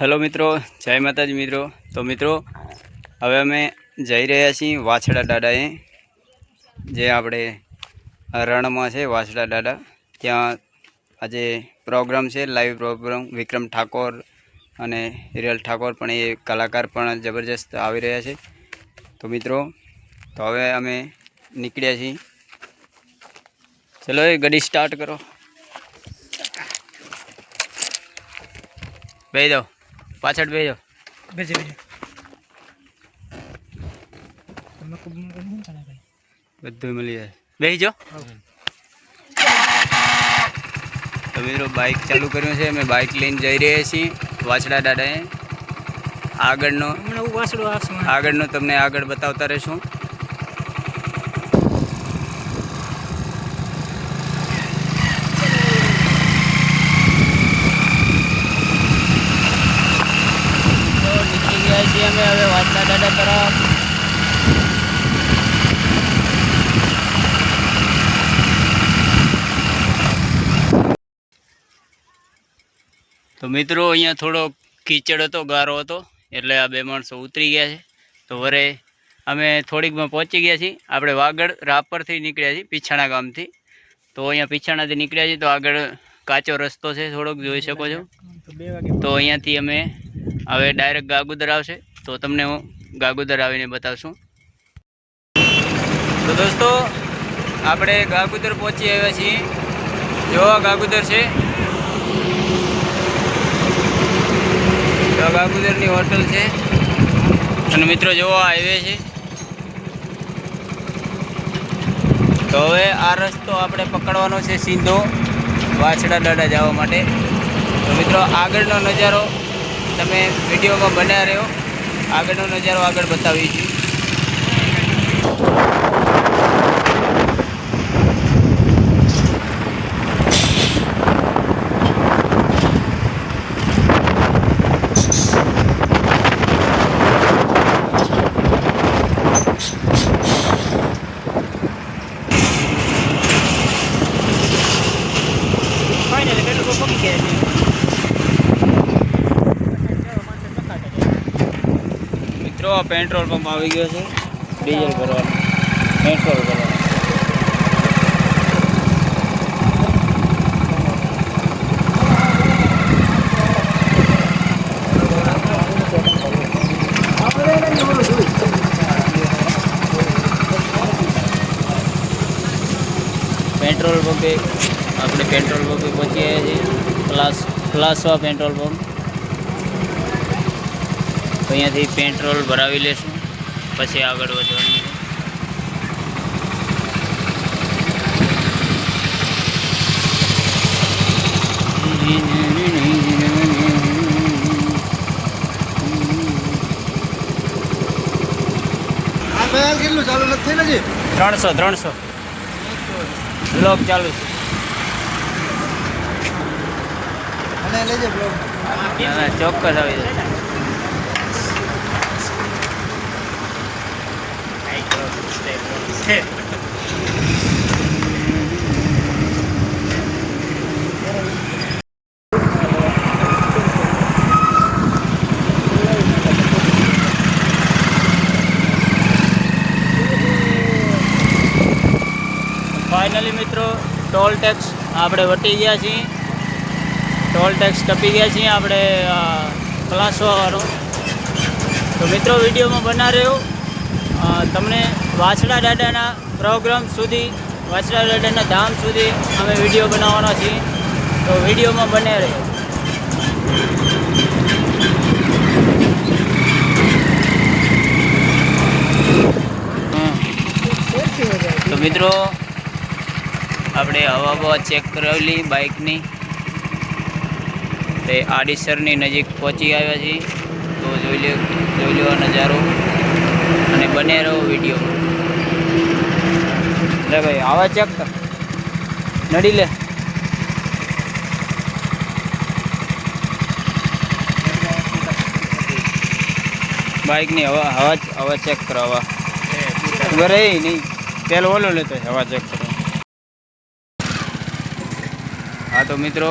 Hello મિત્રો, જય માતાજી મિત્રો. તો મિત્રો, હવે અમે જઈ રહ્યા છીએ વાછડા દાદાએ, જે આપણે રણમાં છે વાછડા દાદા. ત્યાં આજે પ્રોગ્રામ છે લાઈવ પ્રોગ્રામ. વિક્રમ ઠાકોર અને હિરલ ઠાકોર પણ એ કલાકાર પણ જબરજસ્ત આવી રહ્યા છે. તો મિત્રો, તો હવે અમે નીકળ્યા છીએ. ચલો એ ગાડી સ્ટાર્ટ કરો. બે જાઓ. પાછળ બે જાઓ બેજે બેજે. તમે ખૂબ મને કોણ ચાલે ભાઈ બધું મળી જાય. બેસી જાઓ તો મિત્રો બાઇક ચાલુ કર્યું છે. અમે બાઇક લઈને જઈ રહ્યા છીએ વાછડા દાદાએ. આગળનો હમણાં હું વાસડો આવશે મને. આગળનો તમને આગળ બતાવતા રહીશું તો નીકળી ગયા છીએ અમે હવે વાંચના દાદા તરફ. તો મિત્રો અહીંયા થોડો કીચડ હતો ગારો હતો એટલે આ બે માણસો ઉતરી ગયા છે. તો વરે અમે થોડીકમાં પહોંચી ગયા છીએ. આપણે વાગડ રાપરથી નીકળ્યા છીએ પીછાણા ગામથી. તો અહીંયા પીછાણાથી નીકળ્યા છીએ તો આગળ કાચો રસ્તો છે થોડોક જોઈ શકો છો. તો તો અહીંયાથી અમે હવે ડાયરેક્ટ ગાગુદર આવશે. તો તમને હું ગાગુદર આવીને બતાવશું. તો દોસ્તો, આપણે ગાગુદર પહોંચી આવ્યા છીએ. જો ગાગોદર છે. ગાગુદરની હોટલ છે. અને મિત્રો જોવો આવ્યા છે તો હવે આ રસ્તો આપણે પકડવાનો છે સીધો વાછડા દાડા જવા માટે. તો મિત્રો આગળનો નજારો તમે વિડીયોમાં બન્યા રહ્યો. આગળનો નજારો આગળ બતાવી છીએ ફાઇનલી પેલું તો પકી ગયા છે મિત્રો આ પેટ્રોલ પંપ આવી ગયો છે. ડીઝલ ભરવાનું. પેટ્રોલ ભરવાનું. પેટ્રોલ પંપે આપણે પેટ્રોલ પંપે પહોંચી આવ્યા છીએ. પ્લાસ પ્લાસવા પેટ્રોલ પંપ. તો અહીંયાથી પેટ્રોલ ભરાવી લેશું. પછી આગળ વધવાનું. છે કેટલું ચાલુ નથી ત્રણસો ત્રણસો. બ્લોક ચાલુ છે. ચોક્કસ આવી જશે ફાઇનલી મિત્રો, ટોલ ટેક્સ આપણે વટી ગયા છીએ. ટોલ ટેક્સ ટપી ગયા છીએ આપણે ક્લાસવાળો તો મિત્રો, વિડીયોમાં બના રહ્યો. તમને વાછડા દાદાના પ્રોગ્રામ સુધી, વાછડા દાદાના ધામ સુધી અમે વીડિયો બનાવવાના છીએ. તો વિડીયોમાં બને રહ્યો તો મિત્રો, આપણે હવા બવા ચેક કરાવેલી બાઇકની. તે આડીસરની નજીક પહોંચી આવ્યા છીએ. તો જોઈ લે જોઈ લો નજારો. અને બને રહો વીડિયો લે ભાઈ આવા ચેક કર. નડી લે. બાઇકની હવા હવા હવા ચેક કરો હવા. ઘરે નહીં. તેલ ઓલો લેતો હવા ચેક કરો. હા તો મિત્રો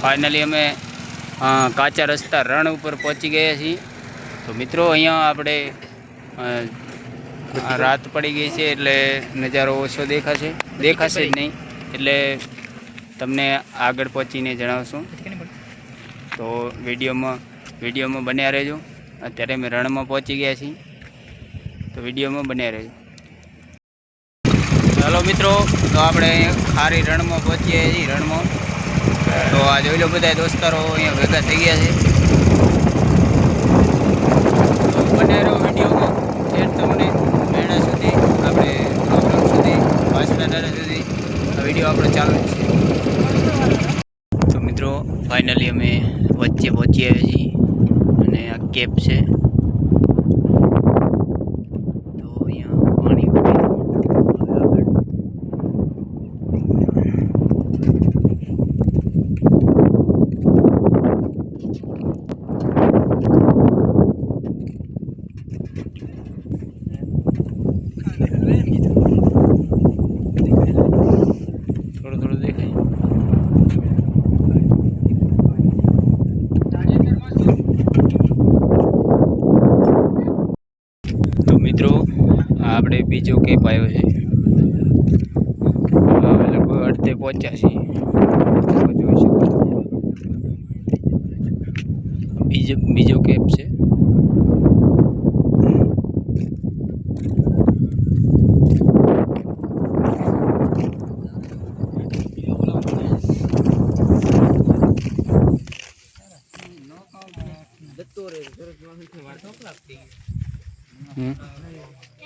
ફાઇનલી અમે કાચા રસ્તા રણ ઉપર પહોંચી ગયા છીએ. તો મિત્રો અહીંયા આપણે રાત પડી ગઈ છે એટલે નજારો ઓછો દેખાશે. દેખાશે જ નહીં. એટલે તમને આગળ પહોંચીને જણાવશું. તો વિડીયોમાં વિડીયોમાં બન્યા રહેજો. અત્યારે અમે રણમાં પહોંચી ગયા છીએ. તો વિડીયોમાં બન્યા રહેજો. ચાલો મિત્રો, તો આપણે ખારી રણમાં પહોંચીએ છીએ, રણમાં. તો આ જોઈ લો બધા દોસ્તારો અહીંયા ભેગા થઈ ગયા છે તો બન્યા રહો વિડીયોમાં છેક તમને મેળા સુધી આપણે પ્રોગ્રામ સુધી વાસણા દાડા સુધી આ વીડિયો આપણો ચાલુ જ છે તો મિત્રો ફાઇનલી અમે વચ્ચે પહોંચી આવ્યા છીએ અને આ કેપ છે તો અહીંયા પાણી ઉડી હવે આગળ થોડું થોડું દેખાય તો મિત્રો આ આપણે બીજો કેપ આવ્યો છે? લગભગ અડધે પહોંચ્યા બીજો બીજો કેપ છે?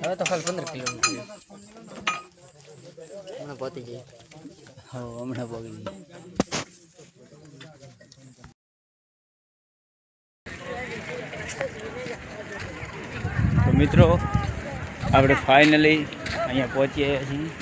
હવે તો ખાલી પંદર કિલોમીટર હમણાં પહોંચી જઈએ હા હમણાં પહોંચી જઈએ. તો મિત્રો આપણે ફાઇનલી અહીંયા પહોંચી છીએ.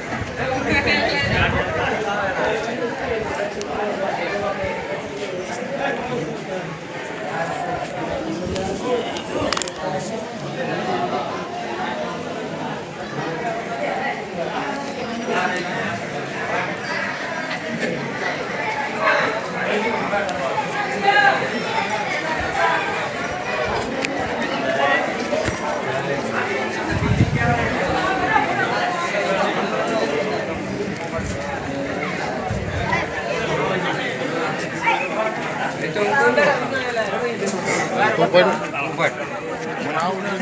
આવું નહીં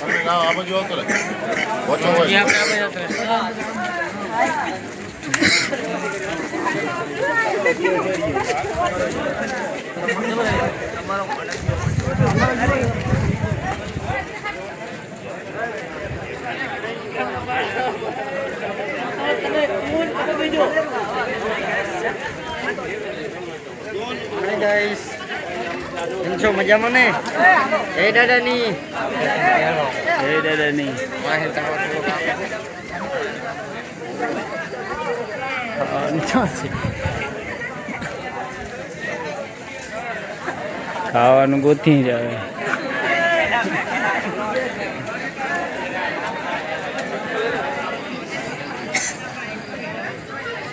તમે લાવો આ બાજુ આવતો રહે ગાઈસ કેમ છો? મજામાં ને? દાદાની. જય દાદાની. ખાવાનું ગોથી જ આવે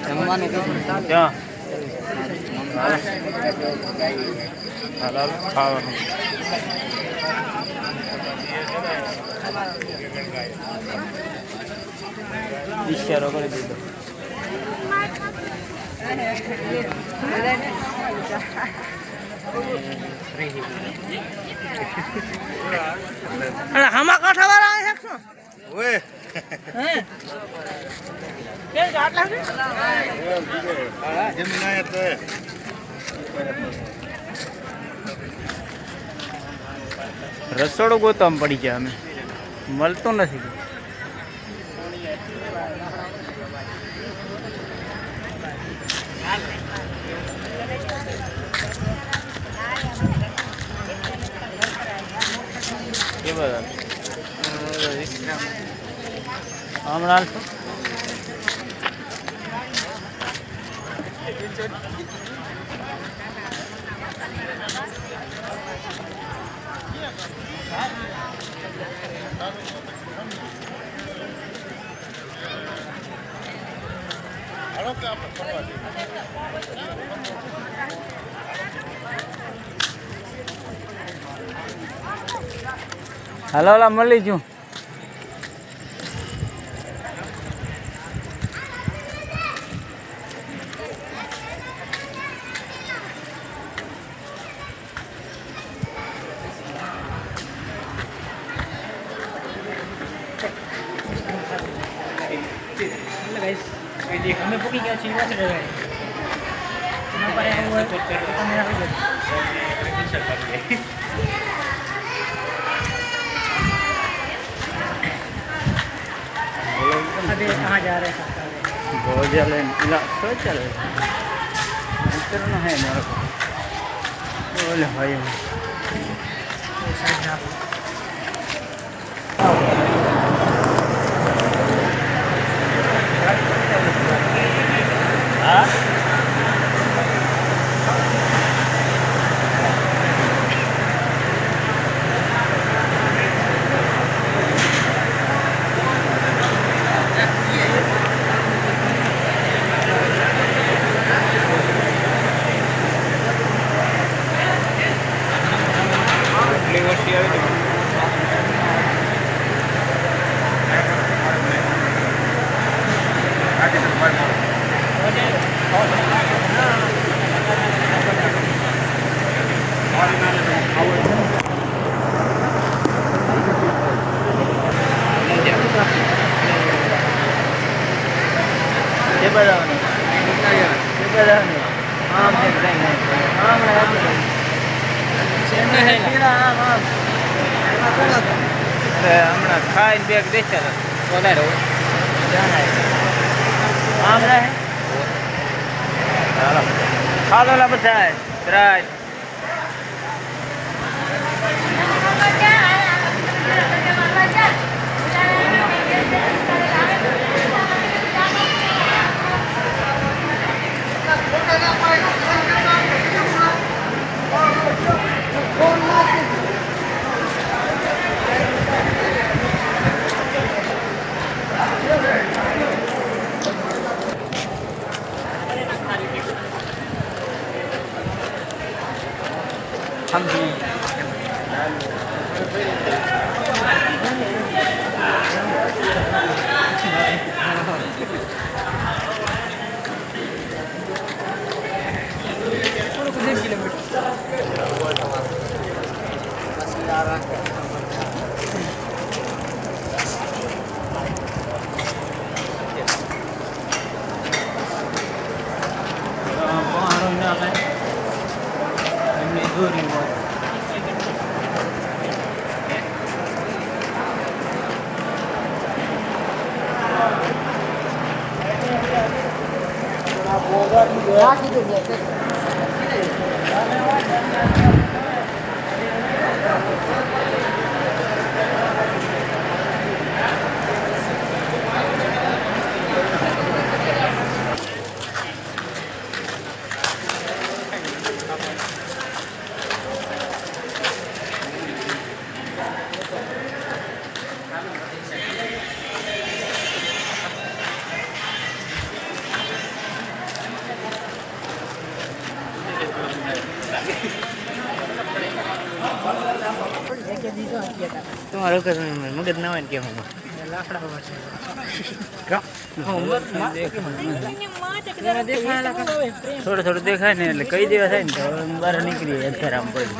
જમવાનું કેટલું ક્યાં હાલ ખાવાનું ઈશારો કરી হালাল খাওয়ানো। বিশ্বারও হামা কথা বলা একশো રસોડો ગોતમ પડી ગયા અમે. મળતો નથી. હમણાં હાલો. હાલો મળી જુ અમે પૂકી ગયા છીએ વાસી રહ્યા. એના પર આવું હોય તો તમે આવી જજો. अभी कहाँ जा रहे हैं ભોજન ના શૌચાલય અંતરનો હે મારો ઓલે ખાઈને બેગ દેખાય વધારે આમ રહે? ચાલો ખાલો લા બધા. 三比。Lagi tuh. તમારું કશું મગજ ના હોય ને કેમ થોડું થોડું દેખાય ને એટલે કઈ દેવા થાય ને તો બહાર નીકળીએ અત્યારે આમ પડી.